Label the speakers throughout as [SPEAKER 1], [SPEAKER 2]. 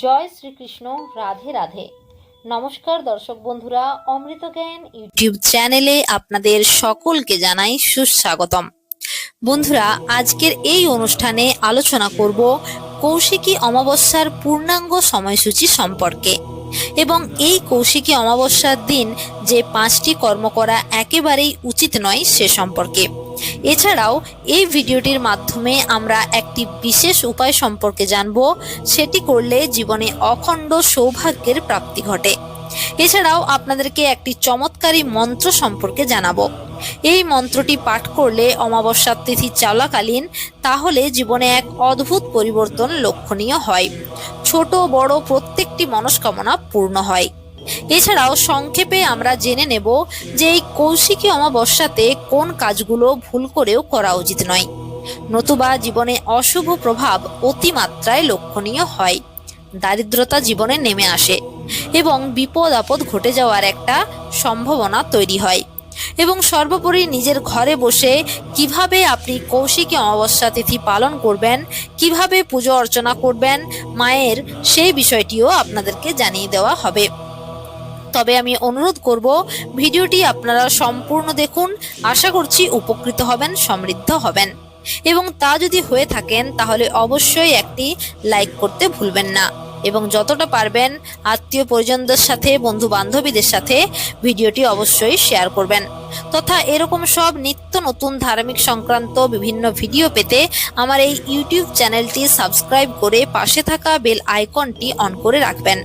[SPEAKER 1] জয় শ্রীকৃষ্ণ, রাধে রাধে। নমস্কার দর্শক বন্ধুরা, অমৃত জ্ঞান ইউটিউব চ্যানেলে আপনাদের সকলকে জানাই সুস্বাগতম। বন্ধুরা, আজকের এই অনুষ্ঠানে আলোচনা করব কৌশিকী অমাবস্যার পূর্ণাঙ্গ সময়সূচি সম্পর্কে এবং এই কৌশিকী অমাবস্যার দিন যে পাঁচটি কর্ম করা একেবারেই উচিত নয় সে সম্পর্কে। এছাড়াও, এই ভিডিওটির মাধ্যমে আমরা একটি বিশেষ উপায় সম্পর্কে জানব, সেটি করলে জীবনে অখণ্ড সৌভাগ্যের প্রাপ্তি ঘটে। এছাড়াও, আপনাদেরকে একটি চমৎকারী মন্ত্র সম্পর্কে জানাব। এই মন্ত্রটি পাঠ করলে অমাবস্যার তিথি চলাকালীন, তাহলে জীবনে এক অদ্ভুত পরিবর্তন লক্ষণীয় হয়। ছোট, বড় প্রত্যেকটি মনস্কামনা পূর্ণ হয়। এছাড়াও সংক্ষেপে আমরা জেনে নেব যে এই কৌশিকী অমাবস্যাতে কোন কাজগুলো ভুল করেও করা উচিত নয়। নতুবা জীবনে অশুভ প্রভাব অতিমাত্রায় লক্ষণীয় হয়। দারিদ্রতা জীবনে নেমে আসে এবং বিপদ আপদ ঘটে যাওয়ার একটা সম্ভাবনা তৈরি হয়। এবং সর্বোপরি নিজের ঘরে বসে কীভাবে আপনি কৌশিকী অমাবস্যা তিথি পালন করবেন, কীভাবে পুজো অর্চনা করবেন, মায়ের সেই বিষয়টিও আপনাদেরকে জানিয়ে দেওয়া হবে। তবে আমি অনুরোধ করব, ভিডিওটি আপনারা সম্পূর্ণ দেখুন, আশা করছি উপকৃত হবেন, সমৃদ্ধ হবেন। এবং তা যদি হয়ে থাকেন, তাহলে অবশ্যই একটি লাইক করতে ভুলবেন না। এবং যতটা পারবেন, আত্মীয় পরিজনদের সাথে বন্ধু বান্ধবীদের সাথে ভিডিওটি অবশ্যই শেয়ার করবেন। তথা এরকম সব নিত্য নতুন ধার্মিক সংক্রান্ত বিভিন্ন ভিডিও পেতে আমার এই ইউটিউব চ্যানেলটি সাবস্ক্রাইব করে পাশে থাকা বেল আইকনটি অন করে রাখবেন।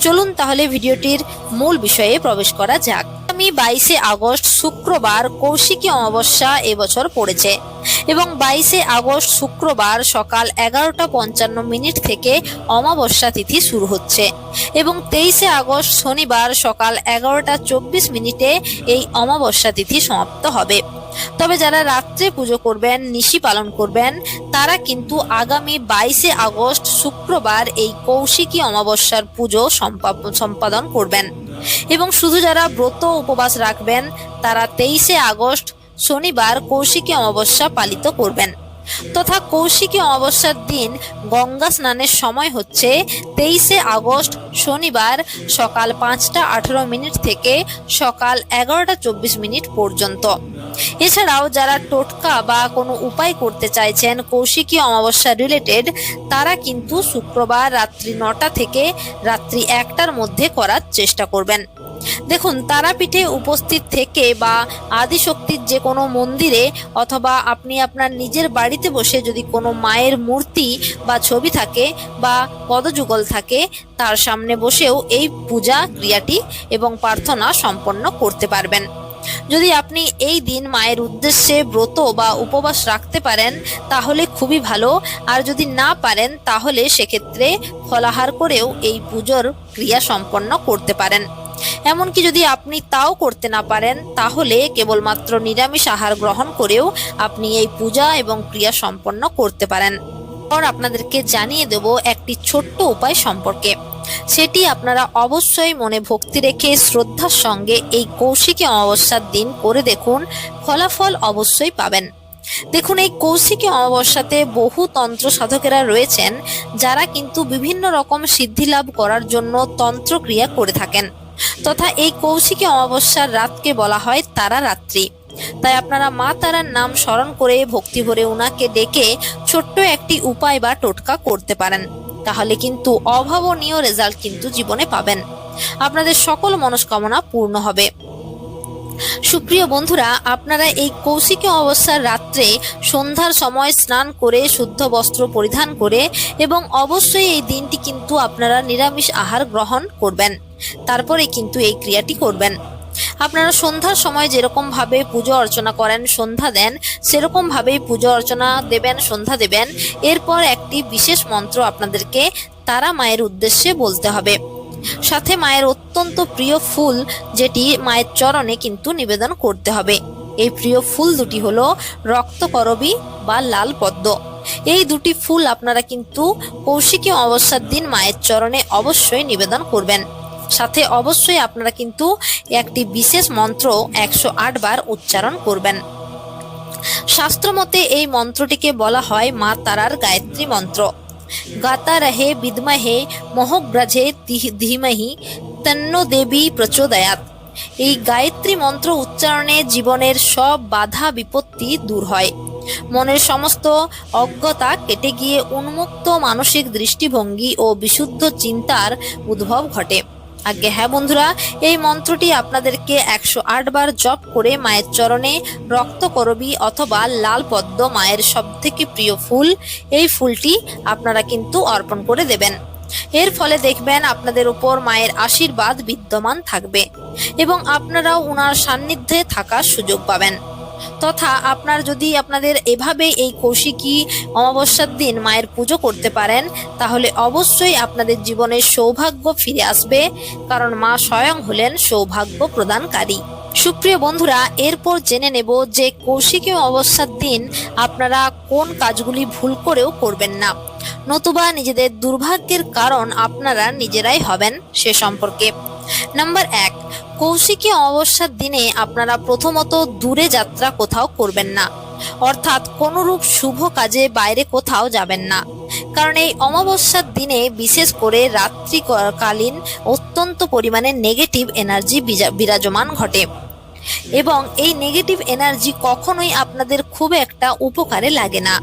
[SPEAKER 1] চলুন তাহলে ভিডিওটির মূল বিষয়ে প্রবেশ করা যাক। আমি বাইশে আগস্ট শুক্রবার কৌশিকী অমাবস্যা এবছর পড়েছে এবং বাইশে আগস্ট শুক্রবার সকাল এগারোটা পঞ্চান্ন মিনিট থেকে অমাবস্যা তিথি শুরু হচ্ছে এবং তেইশে আগস্ট শনিবার সকাল এগারোটা চব্বিশ মিনিটে এই অমাবস্যা তিথি সমাপ্ত হবে। তবে যারা রাত্রে পুজো করবেন, নিশি পালন করবেন, তারা কিন্তু আগামী বাইশে আগস্ট শুক্রবার এই কৌশিকী অমাবস্যার পুজো সম্পা- সম্পাদন করবেন। এবং শুধু যারা ব্রত উপবাস রাখবেন তারা তেইশে আগস্ট শনিবার কৌশিকী অমাবস্যা পালিত করবেন। তথা কৌশিকী অমাবস্যার দিন গঙ্গা স্নানের সময় হচ্ছে তেইশে আগস্ট শনিবার সকাল পাঁচটা আঠেরো মিনিট থেকে সকাল এগারোটা চব্বিশ মিনিট পর্যন্ত। এছাড়াও যারা টোটকা বা কোনো উপায় করতে চাইছেন কৌশিকী অমাবস্যা রিলেটেড তারা কিন্তু শুক্রবার রাত্রি নটা থেকে রাত্রি একটার মধ্যে করার চেষ্টা করবেন। দেখুন, তারাপীঠে উপস্থিত থেকে বা আদিশক্তির যে কোনো মন্দিরে অথবা আপনি আপনার নিজের বাড়িতে বসে যদি কোনো মায়ের মূর্তি বা ছবি থাকে বা পদযুগল থাকে, তার সামনে বসেও এই পূজা ক্রিয়াটি এবং প্রার্থনা সম্পন্ন করতে পারবেন। যদি আপনি এই দিন মায়ের উদ্দেশ্যে ব্রত বা উপবাস রাখতে পারেন, তাহলে খুবই ভালো। আর যদি না পারেন, তাহলে সেক্ষেত্রে ফলাহার করেও এই পুজোর ক্রিয়া সম্পন্ন করতে পারেন। এমনকি যদি আপনি তাও করতে না পারেন, তাহলে কেবলমাত্র নিরামিষ আহার গ্রহণ করেও আপনি এই পূজা এবং ক্রিয়া সম্পন্ন করতে পারেন। পর আপনাদেরকে জানিয়ে দেব একটি ছোট্ট উপায় সম্পর্কে। সেটি আপনারা অবশ্যই মনে ভক্তি রেখে শ্রদ্ধার সঙ্গে এই কৌশিকী অমাবস্যার দিন করে দেখুন, ফলাফল অবশ্যই পাবেন। দেখুন, এই কৌশিকী অমাবস্যাতে বহু তন্ত্র সাধকেরা রয়েছেন, যারা কিন্তু বিভিন্ন রকম সিদ্ধি লাভ করার জন্য তন্ত্র ক্রিয়া করে থাকেন। তথা এই কৌশিকী অমাবস্যার রাতকে বলা হয় তারা রাত্রি। তাই আপনারা মা তারার নাম স্মরণ করে ভক্তি ভরে উনাকে ডেকে ছোট্ট একটি উপায় বা টোটকা করতে পারেন। তাহলে কিন্তু অভাবনীয় রেজাল্ট কিন্তু জীবনে পাবেন। আপনাদের সকল মনস্কামনা পূর্ণ হবে। সুপ্রিয় বন্ধুরা, আপনারা এই কৌশিকী অবস্থার রাত্রে সন্ধ্যার সময় স্নান করে শুদ্ধ বস্ত্র পরিধান করে এবং অবশ্যই এই দিনটি কিন্তু আপনারা নিরামিষ আহার গ্রহণ করবেন। তারপরে কিন্তু এই ক্রিয়াটি করবেন। আপনারা সন্ধ্যার সময় যেরকম ভাবে পুজো অর্চনা করেন, সন্ধ্যা দেন সেরকম ভাবেই পুজো অর্চনা দেবেন, সন্ধ্যা দেবেন। এরপর একটি বিশেষ মন্ত্র আপনাদেরকে তারা মায়ের উদ্দেশ্যে বলতে হবে। সাথে মায়ের অত্যন্ত প্রিয় ফুল যেটি মায়ের চরণে কিন্তু নিবেদন করতে হবে। এই প্রিয় ফুল দুটি হলো রক্তকরবী বা লাল পদ্ম। এই দুটি ফুল আপনারা কিন্তু কৌশিকী অমাবস্যার দিন মায়ের চরণে অবশ্যই নিবেদন করবেন। সাথে অবশ্যই আপনারা কিন্তু একটি বিশেষ মন্ত্র একশো আট বার উচ্চারণ করবেন। শাস্ত্রমতে এই মন্ত্রটিকে বলা হয় মা তারার গায়ত্রী মন্ত্র। গাতা রহে বিদ্মহে মহব্রজে তিহ- ধীমহি, তন্ন দেবী প্রচোদয়াত। এই গায়ত্রী মন্ত্র উচ্চারণে জীবনের সব বাধা বিপত্তি দূর হয়। মনের সমস্ত অজ্ঞতা কেটে গিয়ে উন্মুক্ত মানসিক দৃষ্টিভঙ্গি ও বিশুদ্ধ চিন্তার উদ্ভব ঘটে। আগে হ্যাঁ বন্ধুরা, এই মন্ত্রটি আপনাদেরকে একশো আট বার জপ করে মায়ের চরণে রক্তকরবী অথবা লাল পদ্ম মায়ের সব থেকে প্রিয় ফুল, এই ফুলটি আপনারা কিন্তু অর্পণ করে দেবেন। এর ফলে দেখবেন আপনাদের উপর মায়ের আশীর্বাদ বিদ্যমান থাকবে এবং আপনারাও ওনার সান্নিধ্যে থাকার সুযোগ পাবেন। তথা আপনার যদি আপনাদের এভাবে এই কৌশিকী অমাবস্যার দিন মায়ের পুজো করতে পারেন, তাহলে অবশ্যই আপনাদের জীবনে সৌভাগ্য ফিরে আসবে, কারণ মা স্বয়ং হলেন সৌভাগ্য প্রদানকারী। সুপ্রিয় বন্ধুরা, এরপর জেনে নেব যে কৌশিকী অমাবস্যার দিন আপনারা কোন কাজগুলি ভুল করেও করবেন না। নতুবা নিজেদের দুর্ভাগ্যের কারণ আপনারা নিজেরাই হবেন সে সম্পর্কে। নাম্বার এক কৌশিকী অমাবস্যার দিনে আপনারা প্রথমত দূরে যাত্রা কোথাও করবেন না। অর্থাৎ কোনোরূপ শুভ কাজে বাইরে কোথাও যাবেন না। কারণ এই অমাবস্যার দিনে বিশেষ করে রাত্রিকালীন অত্যন্ত পরিমাণে নেগেটিভ এনার্জি বিরাজমান ঘটে। এবং এই নেগেটিভ এনার্জি কখনোই আপনাদের খুব একটা উপকারে লাগে না।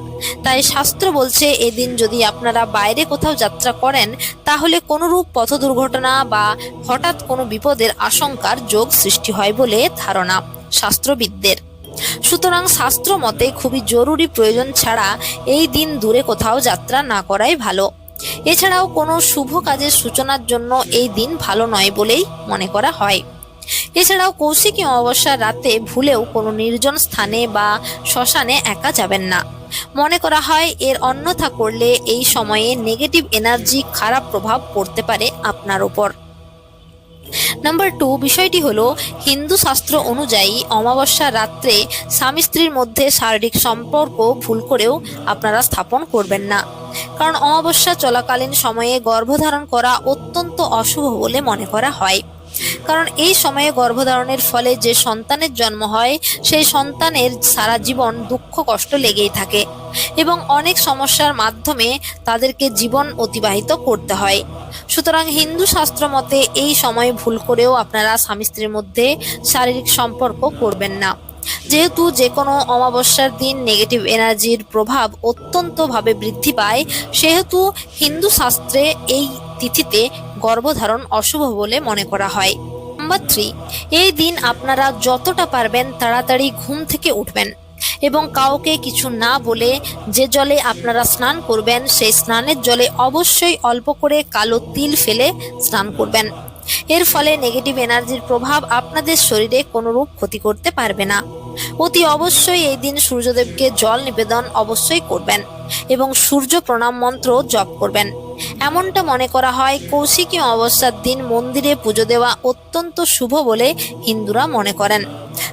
[SPEAKER 1] তাই শাস্ত্র বলছে, এদিন যদি আপনারা বাইরে কোথাও যাত্রা করেন, তাহলে কোনোরূপ পথ দুর্ঘটনা বা হঠাৎ কোনো বিপদের আশঙ্কার যোগ সৃষ্টি হয় বলে ধারণা শাস্ত্রবিদদের। সুতরাং শাস্ত্র মতে খুবই জরুরি প্রয়োজন ছাড়া এই দিন দূরে কোথাও যাত্রা না করাই ভালো। এছাড়াও কোনো শুভ কাজের সূচনার জন্য এই দিন ভালো নয় বলেই মনে করা হয়। এছাড়াও কৌশিকী অমাবস্যার রাতে ভুলেও কোনো নির্জন স্থানে বা শ্মশানে একা যাবেন না। মনে করা হয়, এর অন্যথা করলে এই সময়ে নেগেটিভ এনার্জি খারাপ প্রভাব পড়তে পারে আপনার ওপর। নাম্বার টু বিষয়টি হলো, হিন্দু শাস্ত্র অনুযায়ী অমাবস্যার রাত্রে স্বামী স্ত্রীর মধ্যে শারীরিক সম্পর্ক ভুল করেও আপনারা স্থাপন করবেন না। কারণ অমাবস্যা চলাকালীন সময়ে গর্ভধারণ করা অত্যন্ত অশুভ বলে মনে করা হয়। কারণ এই সময়ে গর্ভধারণের ফলে যে সন্তানের জন্ম হয়, সেই সন্তানের সারা জীবন দুঃখ, কষ্ট লেগেই থাকে এবং অনেক সমস্যার মাধ্যমে তাদেরকে জীবন অতিবাহিত করতে হয়। সুতরাং হিন্দু শাস্ত্র মতে এই সময়ে ভুল করেও আপনারা স্বামী স্ত্রীর মধ্যে শারীরিক সম্পর্ক করবেন না। যেহেতু যে কোনো অমাবস্যার দিন নেগেটিভ এনার্জির প্রভাব অত্যন্তভাবে বৃদ্ধি পায়, সেহেতু হিন্দু শাস্ত্রে এই তিথিতে গর্ভধারণ অশুভ বলে মনে করা হয়। নাম্বার থ্রি এই দিন আপনারা যতটা পারবেন তাড়াতাড়ি ঘুম থেকে উঠবেন এবং কাউকে কিছু না বলে যে জলে আপনারা স্নান করবেন, সেই স্নানের জলে অবশ্যই অল্প করে কালো তিল ফেলে স্নান করবেন। এর ফলে নেগেটিভ এনার্জির প্রভাব আপনাদের শরীরে কোনোরূপ ক্ষতি করতে পারবে না। অতি অবশ্যই এই দিন সূর্যদেবকে জল নিবেদন অবশ্যই করবেন এবং সূর্য প্রণাম মন্ত্র জপ করবেন। এমনটা মনে করা হয় কৌশিকী অমাবস্যার দিন মন্দিরে পুজো দেওয়া অত্যন্ত শুভ বলে হিন্দুরা মনে করেন।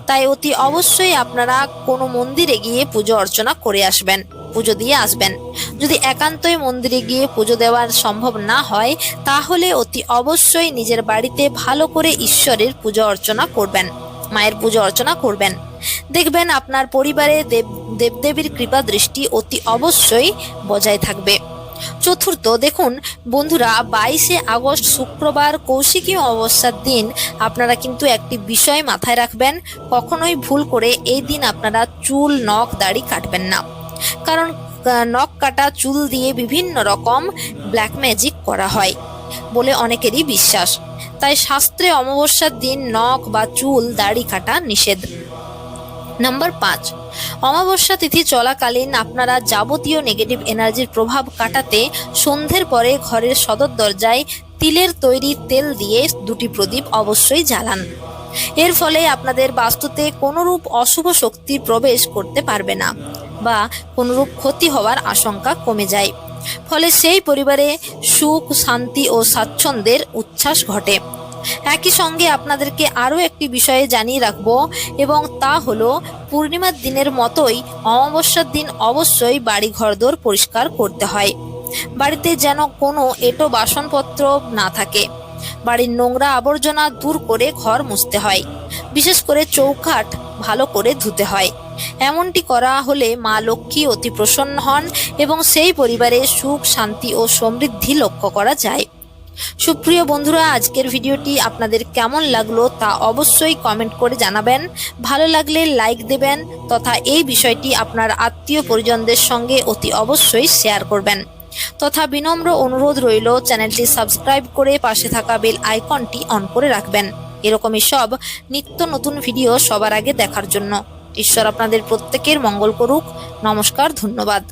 [SPEAKER 1] তাই অতি অবশ্যই আপনারা কোনো মন্দিরে গিয়ে পুজো অর্চনা করে আসবেন, পুজো দিয়ে আসবেন। যদি একান্তই মন্দিরে গিয়ে পুজো দেওয়ার সম্ভব না হয়, তাহলে অতি অবশ্যই নিজের বাড়িতে ভালো করে ঈশ্বরের পুজো অর্চনা করবেন, মায়ের পুজো অর্চনা করবেন। দেখবেন আপনার পরিবারে দেব, দেবদেবীর কৃপা দৃষ্টি অতি অবশ্যই বজায় থাকবে। চতুর্থ, দেখুন, বন্ধুরা, বাইশে আগস্ট শুক্রবার কৌশিকী অমাবস্যার দিন। আপনারা কিন্তু একটি বিষয় মাথায় রাখবেন, কখনোই ভুল করে এই দিন আপনারা চুল, নখ, দাড়ি কাটবেন না। কারণ নখ কাটা, চুল দিয়ে বিভিন্ন রকম ব্ল্যাক ম্যাজিক করা হয় বলে অনেকেরই বিশ্বাস। তাই শাস্ত্রে অমাবস্যার দিন নখ বা চুল, দাড়ি কাটা নিষেধ। নাম্বার পাঁচ। অমাবস্যা তিথি চলাকালীন আপনারা যাবতীয় নেগেটিভ এনার্জির প্রভাব কাটাতে সন্ধ্যের পরে ঘরের সদর দরজায় তিলের তৈরি তেল দিয়ে দুটি প্রদীপ অবশ্যই জ্বালান। এর ফলে আপনাদের বাস্তুতে কোনোরূপ অশুভ শক্তি প্রবেশ করতে পারবে না বা কোনোরূপ ক্ষতি হওয়ার আশঙ্কা কমে যায়। ফলে সেই পরিবারে সুখ, শান্তি ও স্বাচ্ছন্দ্যের উচ্ছ্বাস ঘটে। একই সঙ্গে আপনাদেরকে আরও একটি বিষয়ে জানিয়ে রাখব, এবং তা হলো, পূর্ণিমার দিনের মতোই অমাবস্যার দিন অবশ্যই বাড়ি ঘরদোর পরিষ্কার করতে হয়। বাড়িতে যেন কোনো এটো বাসনপত্র না থাকে। বাড়ির নোংরা আবর্জনা দূর করে ঘর মুছতে হয়। বিশেষ করে চৌকাঠ ভালো করে ধুতে হয়। এমনটি করা হলে মা লক্ষ্মী অতি প্রসন্ন হন, এবং সেই পরিবারে সুখ, শান্তি ও সমৃদ্ধি লক্ষ্য করা যায়। সুপ্রিয় বন্ধুরা, আজকের ভিডিওটি আপনাদের কেমন লাগল তা অবশ্যই কমেন্ট করে জানাবেন। ভালো লাগলে লাইক দেবেন তথা এই বিষয়টি আপনার আত্মীয় পরিজনদের সঙ্গে অতি অবশ্যই শেয়ার করবেন। তথা বিনম্র অনুরোধ রইল, চ্যানেলটি সাবস্ক্রাইব করে পাশে থাকা বেল আইকনটি অন করে রাখবেন। এরকমই সব নিত্য নতুন ভিডিও সবার আগে দেখার জন্য। ঈশ্বর আপনাদের প্রত্যেকের মঙ্গল করুক। নমস্কার, ধন্যবাদ।